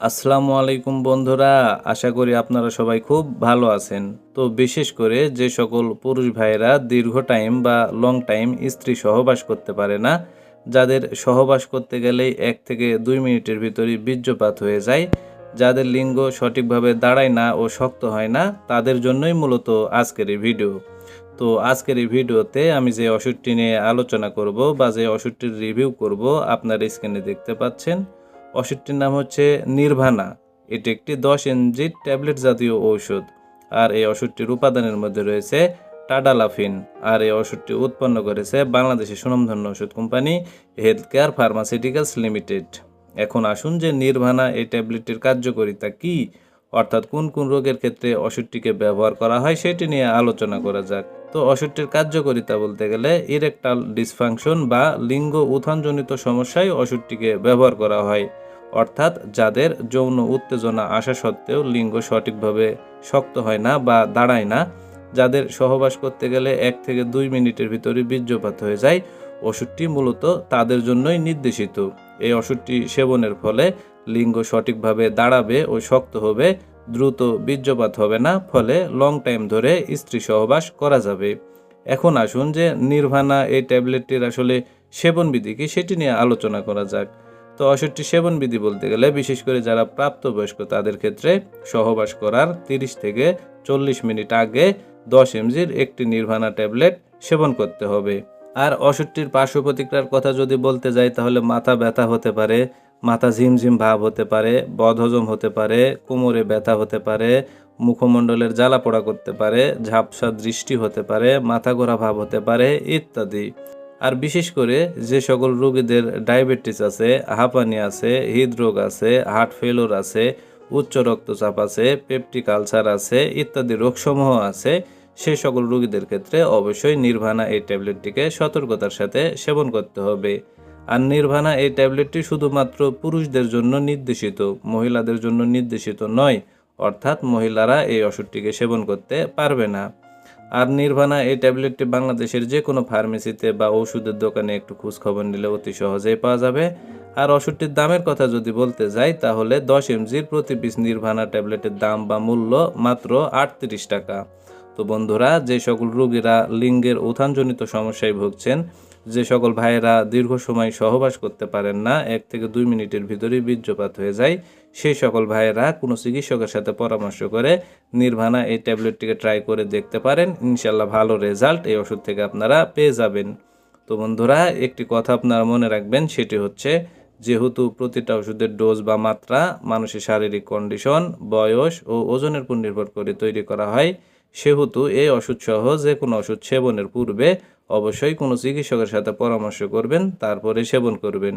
আসসালামু আলাইকুম বন্ধুরা, আশা করি আপনারা সবাই খুব ভালো আছেন। তো বিশেষ করে যে সকল পুরুষ ভাইয়েরা দীর্ঘ টাইম বা লং টাইম স্ত্রী সহবাস করতে পারে না, যাদের সহবাস করতে গেলেই এক থেকে দুই মিনিটের ভিতরই বীর্যপাত হয়ে যায়, যাদের লিঙ্গ সঠিকভাবে দাঁড়ায় না ও শক্ত হয় না, তাদের জন্যই মূলত আজকের এই ভিডিও। তো আজকের এই ভিডিওতে আমি যে ওষুধটি নিয়ে আলোচনা করব বা যে ওষুধটির রিভিউ করব, আপনার স্ক্রিনে দেখতে পাচ্ছেন। ওষুধটির নাম হচ্ছে নির্ভানা। এটি একটি দশ এনজি ট্যাবলেট জাতীয় ঔষধ। আর এই ওষুধটির উপাদানের মধ্যে রয়েছে টাডালাফিন। আর এই ওষুধটি উৎপন্ন করেছে বাংলাদেশের সুনামধন্য ওষুধ company health care pharmaceuticals limited. এখন আসুন যে নির্ভানা এই ট্যাবলেটটির কার্যকারিতা কি? অর্থাৎ কোন কোন রোগের ক্ষেত্রে ওষুধটিকে ব্যবহার করা হয় সেটি নিয়ে আলোচনা করা যাক। তো ওষুধটির কার্যকারিতা বলতে গেলে ইরেকটাল ডিসফাংশন বা লিঙ্গ উত্থানজনিত সমস্যায় ওষুধটিকে ব্যবহার করা হয়। অর্থাৎ যাদের যৌন উত্তেজনা আসা সত্ত্বেও লিঙ্গ সঠিকভাবে শক্ত হয় না বা দাঁড়ায় না, যাদের সহবাস করতে গেলে এক থেকে দুই মিনিটের ভিতরে বীর্যপাত হয়ে যায়, ওষুধটি মূলত তাদের জন্যই নির্দেশিত। এই ওষুধটি সেবনের ফলে লিঙ্গ সঠিকভাবে দাঁড়াবে ও শক্ত হবে, দ্রুত বীর্যপাত হবে না, ফলে লং টাইম ধরে স্ত্রী সহবাস করা যাবে। এখন আসুন যে নির্ভানা এই ট্যাবলেটটির আসলে সেবনবিধি কি সেটি নিয়ে আলোচনা করা যাক। তো ওষুধটি সেবনবিধি বলতে গেলে, বিশেষ করে যারা প্রাপ্তবয়স্ক, তাদের ক্ষেত্রে সহবাস করার 30 থেকে চল্লিশ মিনিট আগে দশ এমজির একটি নির্ভানা ট্যাবলেট সেবন করতে হবে। আর অষট্টির পার্শ্ব প্রতিক্রিয়ার কথা যদি বলতে যাই, তাহলে মাথা ব্যথা হতে পারে, মাথা ঝিমঝিম ভাব হতে পারে, বদহজম হতে পারে, কোমরে ব্যথা হতে পারে, মুখমণ্ডলের জ্বালা পোড়া করতে পারে, ঝাপসা দৃষ্টি হতে পারে, মাথা ঘোরা ভাব হতে পারে ইত্যাদি। আর বিশেষ করে যে সকল রোগীদের ডায়াবেটিস আছে, হাঁপানি আছে, হৃদরোগ আছে, হার্ট ফেলোর আছে, উচ্চ রক্তচাপ আছে, পেপটিক আলসার আছে ইত্যাদি রোগসমূহ আছে সেই সকল রোগীদের ক্ষেত্রে অবশ্যই নির্ভানা এই ট্যাবলেটটিকে সতর্কতার সাথে সেবন করতে হবে। আর নির্ভানা এই ট্যাবলেটটি শুধুমাত্র পুরুষদের জন্য নির্দেশিত, মহিলাদের জন্য নির্দেশিত নয়, অর্থাৎ মহিলারা এই ওষুধটিকে সেবন করতে পারবে না। আর নির্ভানা, এই ট্যাবলেটটি বাংলাদেশের যে কোনো ফার্মেসিতে বা ওষুধের দোকানে একটু খোঁজ খবর নিলে অতি সহজেই পাওয়া যাবে। আর ওষুধটির দামের কথা যদি বলতে যাই, তাহলে দশ এমজির প্রতি পিস নির্ভানা ট্যাবলেটের দাম বা মূল্য মাত্র আটত্রিশ টাকা। তো বন্ধুরা, যে সকল রোগীরা লিঙ্গের উত্থানজনিত সমস্যায় ভুগছেন, যে সকল ভাইয়েরা দীর্ঘ সময় সহবাস করতে পারেন না, এক থেকে দুই মিনিটের ভিতরেই বীর্যপাত হয়ে যায় সেই সকল ভাইয়েরা কোনো চিকিৎসকের সাথে পরামর্শ করে নির্ভানা এই ট্যাবলেটটিকে ট্রাই করে দেখতে পারেন। ইনশাল্লাহ ভালো রেজাল্ট এই ওষুধ থেকে আপনারা পেয়ে যাবেন। তো বন্ধুরা, একটি কথা আপনারা মনে রাখবেন, সেটি হচ্ছে যেহেতু প্রতিটা ওষুধের ডোজ বা মাত্রা মানুষের শারীরিক কন্ডিশন বয়স ও ওজনের উপর নির্ভর করে তৈরি করা হয়, সেহেতু এই ওষুধ সহ যে কোনো ওষুধ সেবনের পূর্বে অবশ্যই কোনো চিকিৎসকের সাথে পরামর্শ করবেন, তারপরে সেবন করবেন।